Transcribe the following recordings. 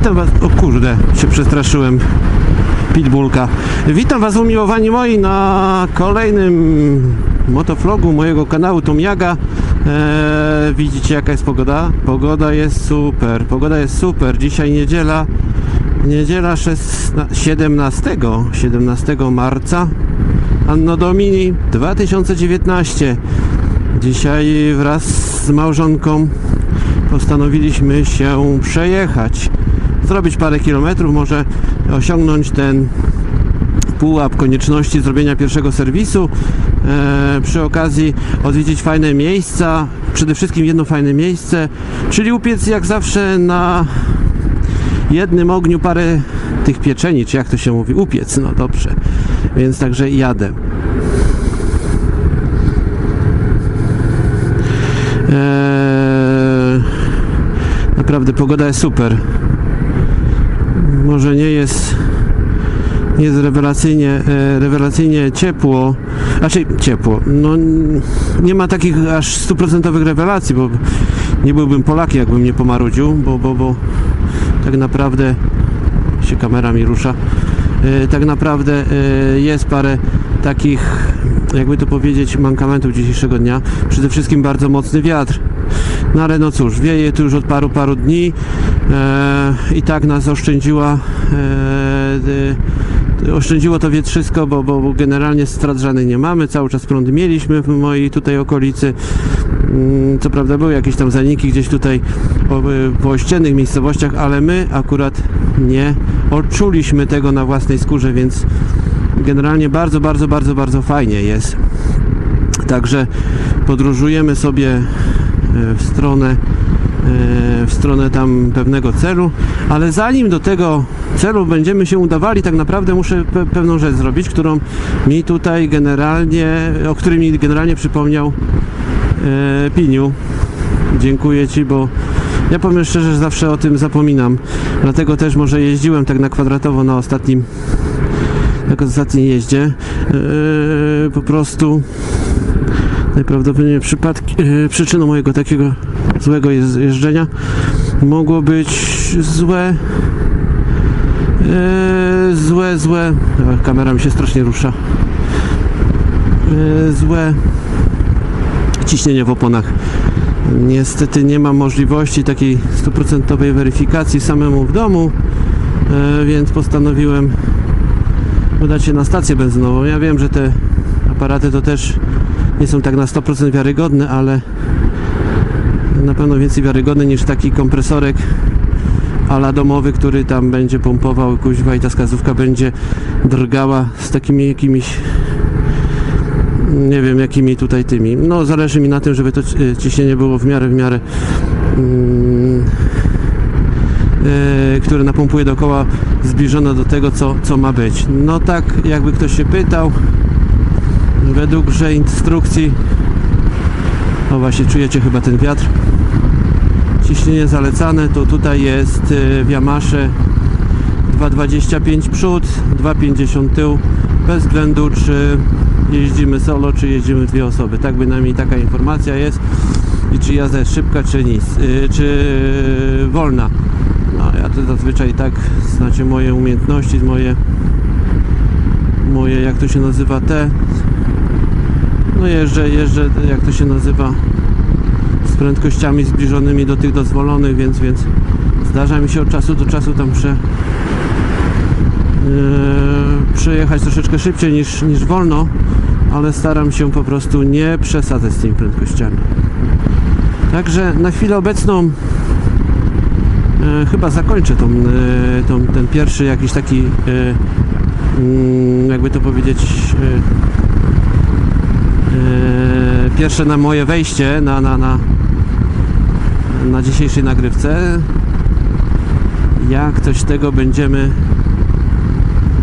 Witam was, o kurde, się przestraszyłem. Pitbullka. Witam was umiłowani moi na kolejnym motoflogu mojego kanału Tomiaga. Eee, widzicie jaka jest pogoda? Pogoda jest super, pogoda jest super. Dzisiaj niedziela, niedziela 16, 17, 17 marca. Anno Domini 2019. Dzisiaj wraz z małżonką postanowiliśmy się przejechać. Zrobić parę kilometrów, może osiągnąć ten pułap konieczności zrobienia pierwszego serwisu. E, przy okazji odwiedzić fajne miejsca, przede wszystkim jedno fajne miejsce, czyli upiec jak zawsze na jednym ogniu parę tych pieczeni, czy jak to się mówi, upiec, no dobrze. Więc także jadę. Eee, naprawdę pogoda jest super. Może nie jest jest rewelacyjnie, e, rewelacyjnie ciepło, raczej ciepło. No, nie ma takich aż stuprocentowych rewelacji, bo nie byłbym Polakiem, jakbym nie pomarudził, bo, bo, bo tak naprawdę się kamera mi rusza. E, tak naprawdę e, jest parę takich, jakby to powiedzieć, mankamentów dzisiejszego dnia. Przede wszystkim bardzo mocny wiatr. No ale no cóż, wieje tu już od paru, paru dni i tak nas oszczędziła e, e, oszczędziło to wietrzysko, bo, bo, generalnie strat żadnych nie mamy, cały czas prąd mieliśmy w mojej tutaj okolicy. Mm, Co prawda były jakieś tam zaniki gdzieś tutaj po, po ościennych miejscowościach, ale my akurat nie odczuliśmy tego na własnej skórze, więc generalnie bardzo, bardzo, bardzo, bardzo fajnie jest. Także podróżujemy sobie e, w stronę e, w stronę tam pewnego celu, ale zanim do tego celu będziemy się udawali, tak naprawdę muszę pe pewną rzecz zrobić, którą mi tutaj generalnie, o którym mi generalnie przypomniał e, Piniu. Dziękuję Ci, bo ja powiem szczerze, że zawsze o tym zapominam. Dlatego też może jeździłem tak na kwadratowo na ostatnim jak ostatniej jeździe. E, po prostu najprawdopodobniej przypadki, e, przyczyną mojego takiego złego jeżdżenia. Mogło być złe e, złe, złe. O, kamera mi się strasznie rusza. E, złe ciśnienie w oponach. Niestety nie mam możliwości takiej stuprocentowej weryfikacji samemu w domu e, więc postanowiłem udać się na stację benzynową. Ja wiem, że te aparaty to też nie są tak na 100% wiarygodne, ale na pewno więcej wiarygodne niż taki kompresorek ala domowy, który tam będzie pompował kuźwa i ta skazówka będzie drgała z takimi jakimiś nie wiem jakimi tutaj tymi. No zależy mi na tym, żeby to e, ciśnienie było w miarę w miarę mm, e, które napompuje dookoła zbliżone do tego co, co ma być. No tak jakby ktoś się pytał wedługże instrukcji o właśnie czujecie chyba ten wiatr ciśnienie zalecane to tutaj jest y, w Yamasze 2,25 przód 2,50 tył. Bez względu czy jeździmy solo czy jeździmy dwie osoby. Tak bynajmniej taka informacja jest. I czy jazda jest szybka czy nic y, czy wolna. No ja to zazwyczaj tak znacie moje umiejętności moje moje jak to się nazywa te. No jeżdżę, jeżdżę, jak to się nazywa, prędkościami zbliżonymi do tych dozwolonych, więc, więc zdarza mi się od czasu do czasu tam prze, yy, przejechać troszeczkę szybciej niż, niż wolno, ale staram się po prostu nie przesadzać z tymi prędkościami. Także na chwilę obecną yy, chyba zakończę tą, yy, tą, ten pierwszy jakiś taki, yy, mm, jakby to powiedzieć, yy, Yy, pierwsze na moje wejście na, na, na, na dzisiejszej nagrywce. Jak coś tego będziemy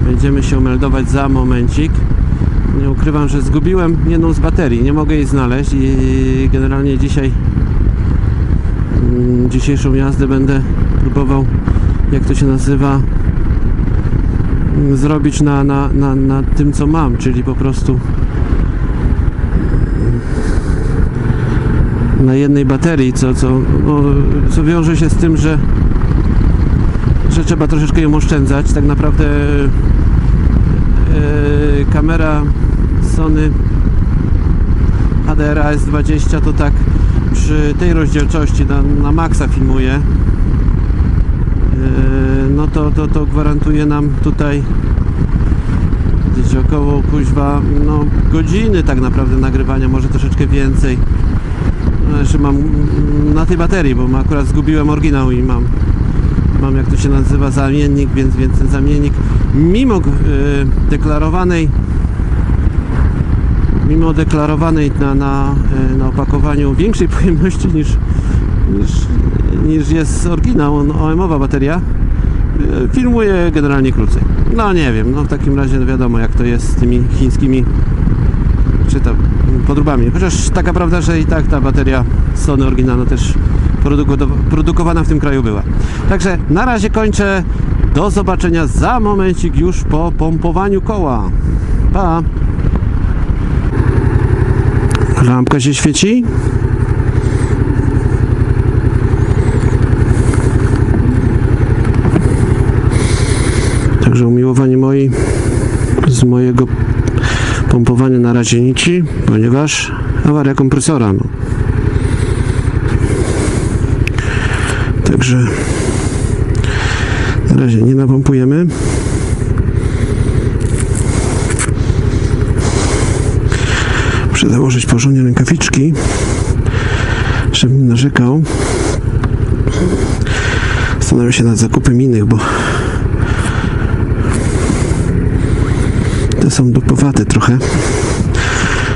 będziemy się meldować za momencik. Nie ukrywam, że zgubiłem jedną z baterii, nie mogę jej znaleźć i generalnie dzisiaj mm, dzisiejszą jazdę będę próbował jak to się nazywa mm, zrobić na, na, na, na tym co mam, czyli po prostu na jednej baterii, co, co, co wiąże się z tym, że, że trzeba troszeczkę ją oszczędzać. Tak naprawdę e, kamera Sony HDR S20 to tak przy tej rozdzielczości na, na maksa filmuje. E, no to, to, to gwarantuje nam tutaj gdzieś około kuźwa no, godziny tak naprawdę nagrywania, może troszeczkę więcej. No, jeszcze mam mm, na tej baterii, bo akurat zgubiłem oryginał i mam mam jak to się nazywa zamiennik, więc, więc ten zamiennik mimo e, deklarowanej mimo deklarowanej na, na, e, na opakowaniu większej pojemności niż, niż, niż jest oryginał OM-owa bateria e, filmuje generalnie krócej. No nie wiem, no w takim razie wiadomo jak to jest z tymi chińskimi czy tam podróbami. Chociaż taka prawda, że i tak ta bateria Sony oryginalna też produkowa- produkowana w tym kraju była. Także na razie kończę. Do zobaczenia za momencik już po pompowaniu koła. Pa! Lampka się świeci. Także umiłowanie moi z mojego pompowania na razie nici, ponieważ awaria kompresora. No. Także na razie nie napompujemy. Muszę założyć porządnie rękawiczki, żebym narzekał. Zastanawiam się nad zakupem innych, bo te są dupowate trochę.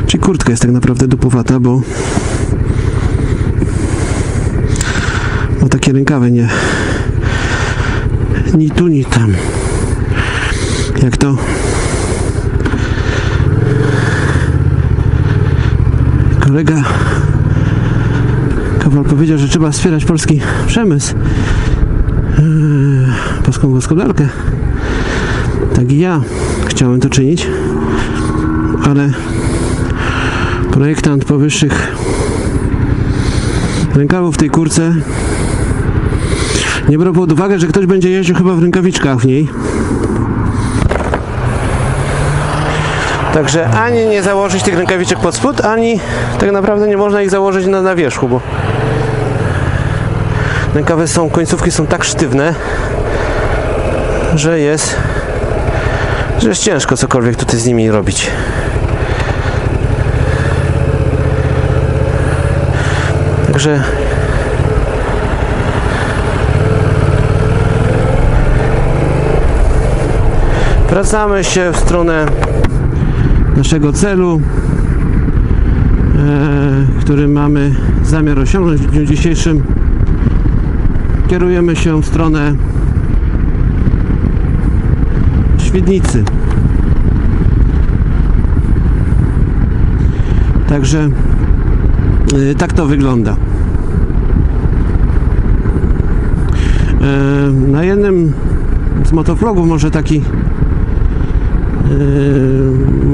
Czyli kurtka jest tak naprawdę dupowata, bo bo takie rękawy nie ni tu, ni tam. Jak to kolega Kowal powiedział, że trzeba wspierać polski przemysł, eee, polską gospodarkę. Tak i ja chciałem to czynić, ale projektant powyższych rękawów w tej kurce nie brał pod uwagę, że ktoś będzie jeździł chyba w rękawiczkach w niej. Także ani nie założyć tych rękawiczek pod spód, ani tak naprawdę nie można ich założyć na, na wierzchu, bo rękawy są, końcówki są tak sztywne, że jest że jest ciężko cokolwiek tutaj z nimi robić. Także wracamy się w stronę naszego celu, e, który mamy zamiar osiągnąć w dniu dzisiejszym. Kierujemy się w stronę Świdnicy. Także y, tak to wygląda. E, Na jednym z motovlogów może taki y,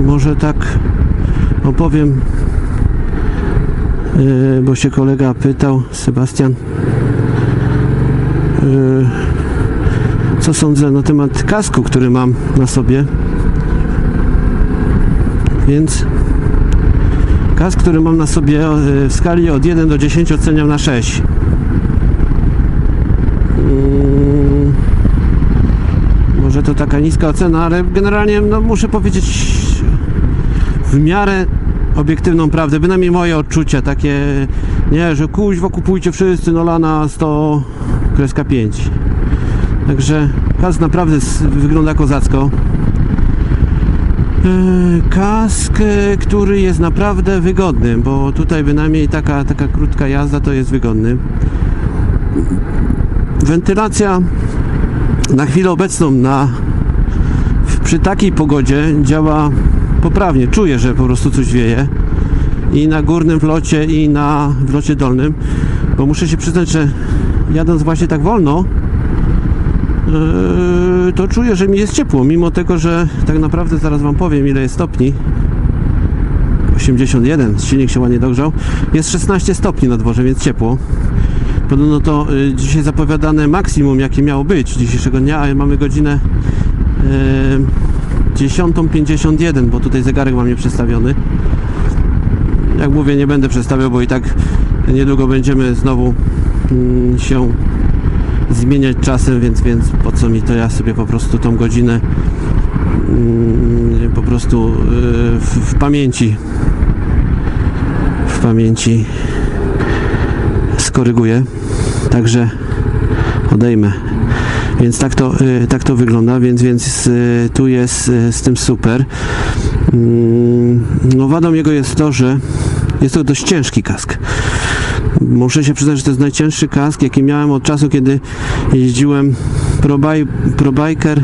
może tak opowiem y, bo się kolega pytał Sebastian y, co sądzę na temat kasku, który mam na sobie. Więc kask, który mam na sobie e, w skali od 1 do 10 oceniam na 6. Mm, Może to taka niska ocena, ale generalnie no, muszę powiedzieć w miarę obiektywną prawdę, bynajmniej moje odczucia takie, nie, że kuźwa kupujcie wszyscy Nolana 100 kreska 5. Także kask naprawdę wygląda kozacko. E, Kask, e, który jest naprawdę wygodny, bo tutaj bynajmniej taka, taka krótka jazda to jest wygodny. Wentylacja na chwilę obecną na, przy takiej pogodzie działa poprawnie. Czuję, że po prostu coś wieje i na górnym wlocie i na wlocie dolnym, bo muszę się przyznać, że jadąc właśnie tak wolno, to czuję, że mi jest ciepło, mimo tego, że tak naprawdę zaraz Wam powiem ile jest stopni. 81, silnik się ładnie dogrzał. Jest 16 stopni na dworze, więc ciepło. Podobno to y, dzisiaj zapowiadane maksimum, jakie miało być dzisiejszego dnia, a mamy godzinę y, 10.51, bo tutaj zegarek mam nieprzestawiony. Jak mówię, nie będę przestawiał, bo i tak niedługo będziemy znowu mm, się zmieniać czasem, więc, więc po co mi to ja sobie po prostu tą godzinę mm, po prostu y, w, w pamięci w pamięci skoryguję. Także odejmę. Więc tak to, y, tak to wygląda, więc, więc y, tu jest z tym super. Mm, No wadą jego jest to, że jest to dość ciężki kask. Muszę się przyznać, że to jest najcięższy kask, jaki miałem od czasu, kiedy jeździłem probaj, probiker,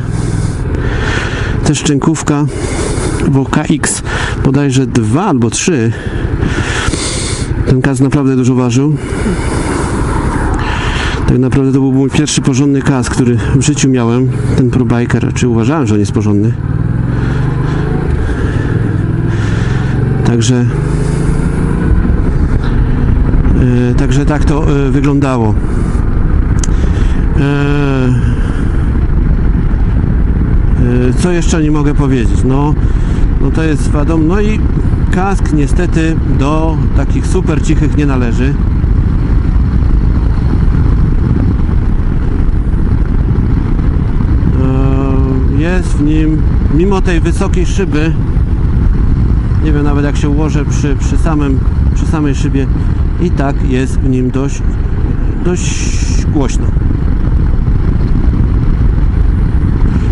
też szczękówka, bo KX bodajże 2 albo 3 ten kask naprawdę dużo ważył. Tak naprawdę to był mój pierwszy porządny kask, który w życiu miałem. Ten ProBiker, czy uważałem, że on jest porządny. Także Także tak to e, wyglądało. E, e, Co jeszcze nie mogę powiedzieć? No, no to jest wadą. No i kask niestety do takich super cichych nie należy. E, Jest w nim, mimo tej wysokiej szyby, nie wiem nawet jak się ułożę przy, przy, samym, przy samej szybie, i tak jest w nim dość, dość głośno.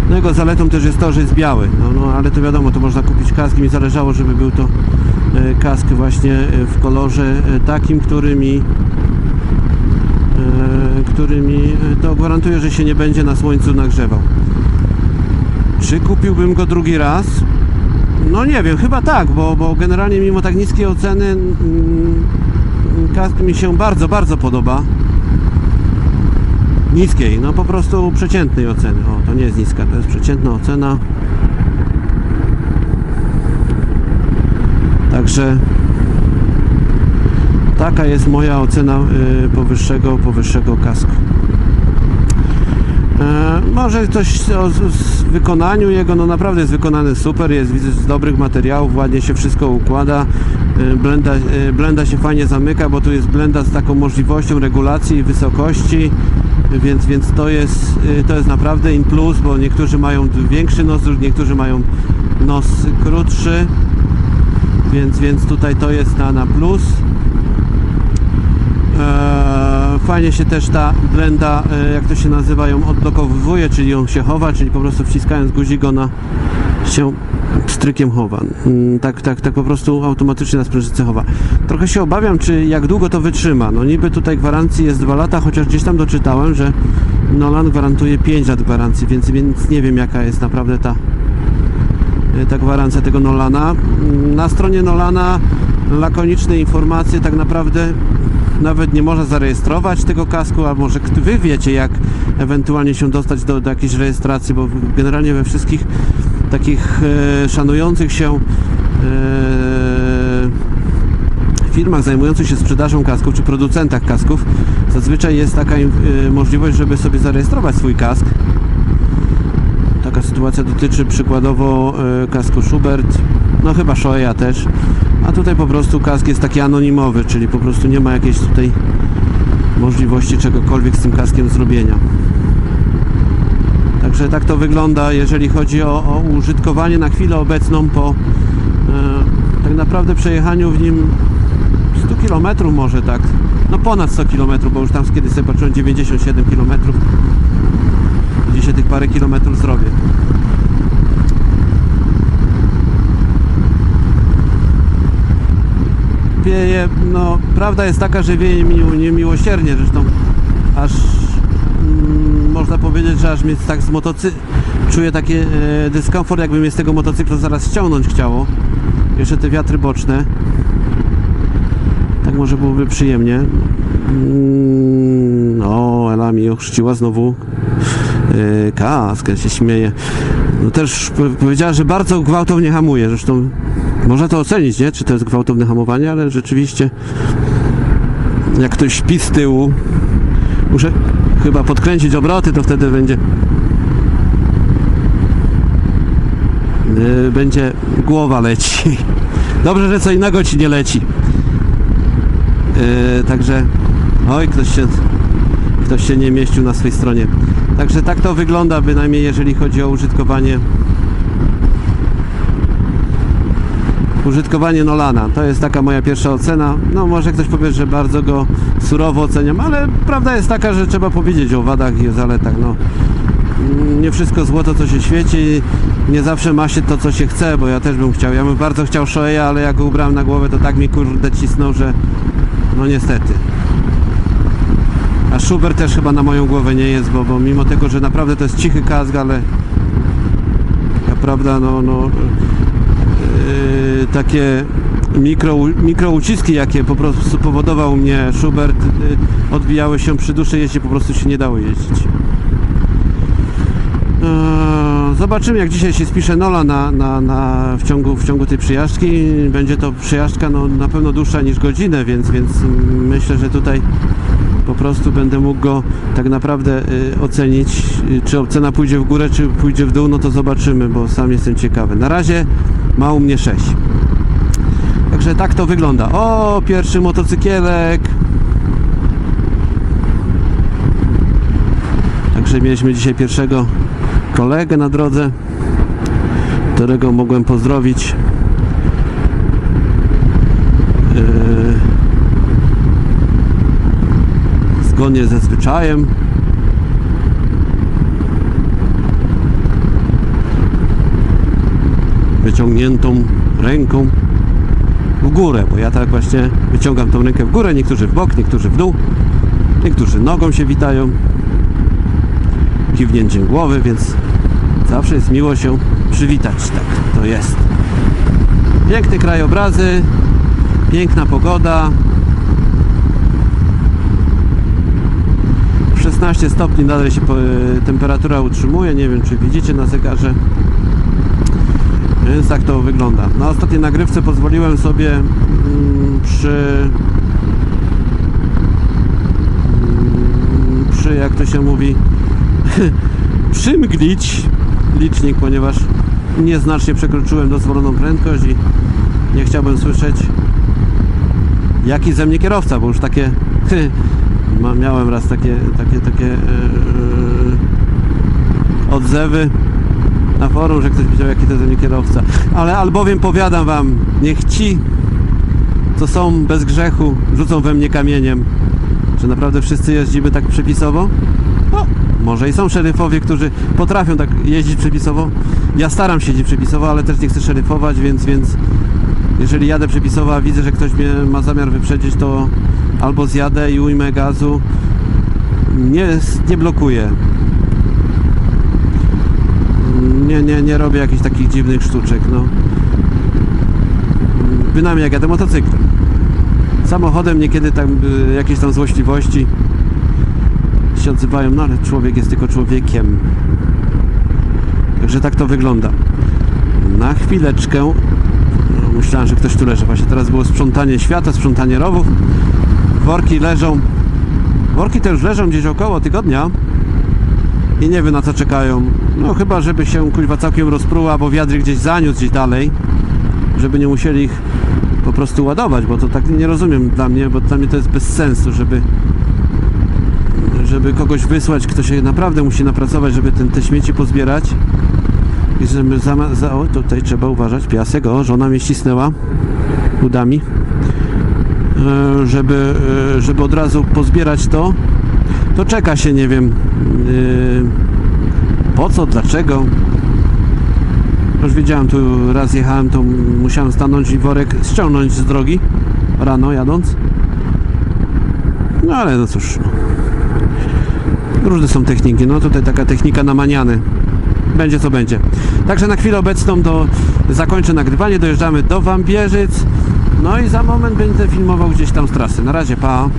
No jego zaletą też jest to, że jest biały, no, no ale to wiadomo, to można kupić kask i mi zależało, żeby był to e, kask właśnie e, w kolorze e, takim, który mi który mi to gwarantuje, że się nie będzie na słońcu nagrzewał. Czy kupiłbym go drugi raz? No nie wiem, chyba tak, bo, bo generalnie mimo tak niskiej oceny mm, kask mi się bardzo, bardzo podoba. Niskiej, no po prostu przeciętnej oceny. O, to nie jest niska, to jest przeciętna ocena. Także taka jest moja ocena y, powyższego, powyższego kasku. E, może coś o wykonaniu jego, no naprawdę jest wykonany super, jest z dobrych materiałów, ładnie się wszystko układa, blenda, e, blenda się fajnie zamyka, bo tu jest blenda z taką możliwością regulacji wysokości, więc, więc to, jest, e, to jest naprawdę in plus, bo niektórzy mają większy nos, niektórzy mają nos krótszy, więc, więc tutaj to jest na, na plus. Eee, Fajnie się też ta blenda, e, jak to się nazywa, ją odblokowuje, czyli ją się chowa, czyli po prostu wciskając guzik ona się strykiem chowa. Mm, Tak, tak, tak po prostu automatycznie na sprężynce chowa. Trochę się obawiam, czy jak długo to wytrzyma. No niby tutaj gwarancji jest 2 lata, chociaż gdzieś tam doczytałem, że Nolan gwarantuje 5 lat gwarancji, więc, więc nie wiem jaka jest naprawdę ta e, ta gwarancja tego Nolana. Mm, Na stronie Nolana lakoniczne informacje tak naprawdę nawet nie można zarejestrować tego kasku, a może wy wiecie jak ewentualnie się dostać do, do jakiejś rejestracji, bo generalnie we wszystkich takich e, szanujących się e, firmach zajmujących się sprzedażą kasków czy producentach kasków zazwyczaj jest taka e, możliwość, żeby sobie zarejestrować swój kask Taka sytuacja dotyczy przykładowo kasku Schubert, no chyba Shoya też. A tutaj po prostu kask jest taki anonimowy, czyli po prostu nie ma jakiejś tutaj możliwości czegokolwiek z tym kaskiem zrobienia. Także tak to wygląda, jeżeli chodzi o, o użytkowanie na chwilę obecną po e, tak naprawdę przejechaniu w nim 100 km może tak, no ponad 100 km, bo już tam kiedyś sobie patrzyłem 97 km Dzisiaj tych parę kilometrów zrobię. Wieje, no prawda jest taka, że wieje mi niemiłosiernie, zresztą aż można powiedzieć, że aż mnie tak z motocy czuję taki e, dyskomfort, jakby mnie z tego motocykla zaraz ściągnąć chciało. Jeszcze te wiatry boczne. Tak może byłoby przyjemnie. Mm, o, Ela mi ochrzciła znowu Yy, kask, się śmieje. No też po- powiedziała, że bardzo gwałtownie hamuje. Zresztą można to ocenić, nie? Czy to jest gwałtowne hamowanie, ale rzeczywiście jak ktoś śpi z tyłu, Muszę chyba podkręcić obroty, to wtedy będzie yy, będzie głowa leci. Dobrze, że co innego ci nie leci. Yy, także oj, ktoś się ktoś się nie mieścił na swej stronie. Także tak to wygląda, bynajmniej jeżeli chodzi o użytkowanie użytkowanie Nolana. To jest taka moja pierwsza ocena. No może ktoś powie, że bardzo go surowo oceniam, ale prawda jest taka, że trzeba powiedzieć o wadach i o zaletach. No, nie wszystko złoto, co się świeci, nie zawsze ma się to, co się chce, bo ja też bym chciał. Ja bym bardzo chciał Shoeya, ale jak go ubrałem na głowę, to tak mi kurde cisnął, że no niestety. A Schubert też chyba na moją głowę nie jest, bo, bo mimo tego, że naprawdę to jest cichy kask, ale prawda, no, no yy, takie mikro, mikro uciski, jakie po prostu powodował mnie Schubert, yy, odbijały się przy dłuższej jeździe, po prostu się nie dało jeździć. Eee, Zobaczymy jak dzisiaj się spisze Nola na, na, na, w, ciągu, w ciągu tej przyjażdżki. Będzie to przyjażdżka no, na pewno dłuższa niż godzinę, więc, więc myślę, że tutaj po prostu będę mógł go tak naprawdę y, ocenić. Y, Czy cena pójdzie w górę, czy pójdzie w dół, no to zobaczymy, bo sam jestem ciekawy. Na razie ma u mnie 6. Także tak to wygląda. O, pierwszy motocykielek. Także mieliśmy dzisiaj pierwszego kolegę na drodze, którego mogłem pozdrowić. Zgodnie ze zwyczajem. Wyciągniętą ręką w górę, bo ja tak właśnie wyciągam tą rękę w górę, niektórzy w bok, niektórzy w dół, niektórzy nogą się witają, kiwnięciem głowy, więc zawsze jest miło się przywitać, tak to jest. Piękne krajobrazy, piękna pogoda, 16 stopni nadal się po, temperatura utrzymuje, nie wiem czy widzicie na zegarze. Więc tak to wygląda. Na ostatniej nagrywce pozwoliłem sobie mm, przy mm, przy jak to się mówi przymglić licznik, ponieważ nieznacznie przekroczyłem dozwoloną prędkość i nie chciałbym słyszeć jaki ze mnie kierowca, bo już takie miałem raz takie takie takie yy, odzewy na forum, że ktoś powiedział jaki to ze mnie kierowca. Ale albowiem powiadam wam, niech ci co są bez grzechu rzucą we mnie kamieniem. Czy naprawdę wszyscy jeździmy tak przepisowo? No, może i są szeryfowie, którzy potrafią tak jeździć przepisowo. Ja staram się jeździć przepisowo, ale też nie chcę szeryfować, więc, więc jeżeli jadę przepisowo, a widzę, że ktoś mnie ma zamiar wyprzedzić, to albo zjadę i ujmę gazu. Nie, nie blokuję. Nie, nie, nie robię jakichś takich dziwnych sztuczek, no. Bynajmniej jak jadę motocyklem. Samochodem niekiedy tam y, jakieś tam złośliwości się odzywają, no ale człowiek jest tylko człowiekiem. Także tak to wygląda. Na chwileczkę no, myślałem, że ktoś tu leży. Właśnie teraz było sprzątanie świata, sprzątanie rowów. Worki leżą. Worki te już leżą gdzieś około tygodnia i nie wiem na co czekają. No chyba, żeby się kuźwa całkiem rozpruła, bo wiatr gdzieś zaniósł gdzieś dalej, żeby nie musieli ich po prostu ładować, bo to tak nie rozumiem dla mnie, bo dla mnie to jest bez sensu, żeby żeby kogoś wysłać, kto się naprawdę musi napracować, żeby ten, te śmieci pozbierać i żeby za, za o, tutaj trzeba uważać, piasek, o, żona mnie ścisnęła udami żeby, e, żeby od razu pozbierać to to czeka się, nie wiem yy, po co, dlaczego. Już wiedziałem, tu raz jechałem, to musiałem stanąć i worek ściągnąć z drogi rano jadąc. No ale no cóż. no. Różne są techniki. No tutaj taka technika na maniany. Będzie co będzie. Także na chwilę obecną to zakończę nagrywanie. Dojeżdżamy do Wambierzyc. No i za moment będę filmował gdzieś tam z trasy. Na razie, pa.